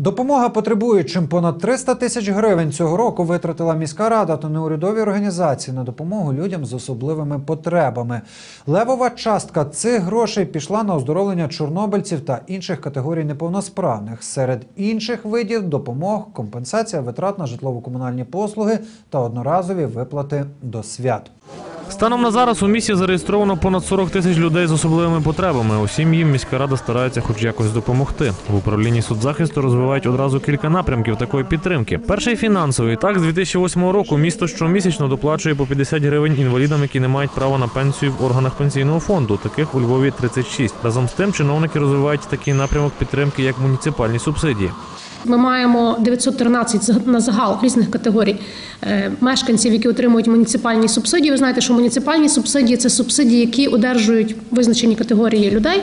Допомога потребуючим понад 300 тисяч гривень цього року витратила міська рада та неурядові організації на допомогу людям з особливими потребами. Левова частка цих грошей пішла на оздоровлення чорнобильців та інших категорій неповносправних. Серед інших видів допомог компенсація витрат на житлово-комунальні послуги та одноразові виплати до свят. Станом на зараз у місті зареєстровано понад 40 тисяч людей з особливими потребами. Усім їм міська рада старається хоч якось допомогти. В управлінні соцзахисту розвивають одразу кілька напрямків такої підтримки. Перший фінансовий. Так, з 2008 року місто щомісячно доплачує по 50 гривень інвалідам, які не мають права на пенсію в органах пенсійного фонду. Таких у Львові 36. Разом з тим, чиновники розвивають такий напрямок підтримки, як муніципальні субсидії. Ми маємо 913 за- на загал різних категорій е, мешканців, які отримують муніципальні субсидії. Ви знаєте, що муніципальні субсидії це субсидії, які одержують визначені категорії людей.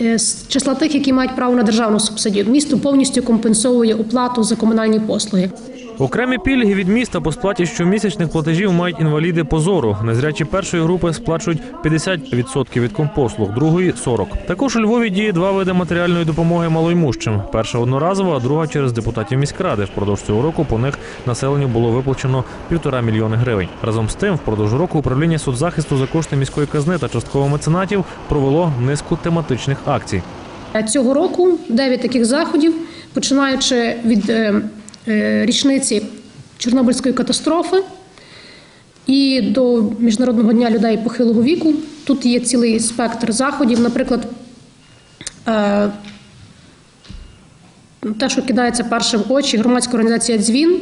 е, З числа тих, які мають право на державну субсидію, місто повністю компенсовує оплату за комунальні послуги. Окремі пільги від міста по сплаті щомісячних платежів мають інваліди по зору. Незрячі першої групи сплачують 50% від компослуг, другої 40%. Також у Львові діє два види матеріальної допомоги малоймущим. Перша одноразова, а друга через депутатів міськради. Впродовж цього року по них населенню було виплачено півтора мільйони гривень. Разом з тим, впродовж року управління соцзахисту за кошти міської казни та частково меценатів провело низку тематичних акцій. Цього року 9 таких заходів, починаючи від е, річниці Чорнобильської катастрофи і до Міжнародного дня людей похилого віку. Тут є цілий спектр заходів. Наприклад, е, те, що кидається перше в очі, громадська організація Дзвін,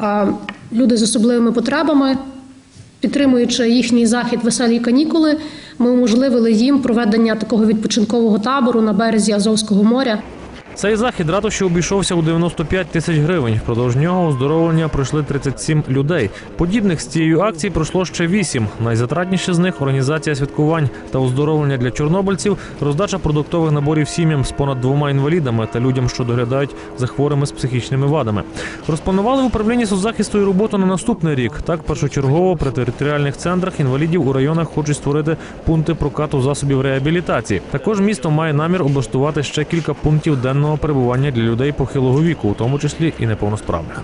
е, люди з особливими потребами. Підтримуючи їхній захід веселі канікули, ми уможливили їм проведення такого відпочинкового табору на березі Азовського моря. Цей захід ратуші обійшовся у 95 тисяч гривень. Впродовж нього оздоровлення пройшли 37 людей. Подібних з цією акції пройшло ще 8. Найзатратніші з них організація святкувань та оздоровлення для чорнобильців, роздача продуктових наборів сім'ям з понад двома інвалідами та людям, що доглядають за хворими з психічними вадами. Розпланували в управлінні соцзахисту і роботу на наступний рік. Так, першочергово при територіальних центрах інвалідів у районах хочуть створити пункти прокату засобів реабілітації. Також місто має намір облаштувати ще кілька пунктів денного перебування для людей похилого віку, у тому числі і неповносправних.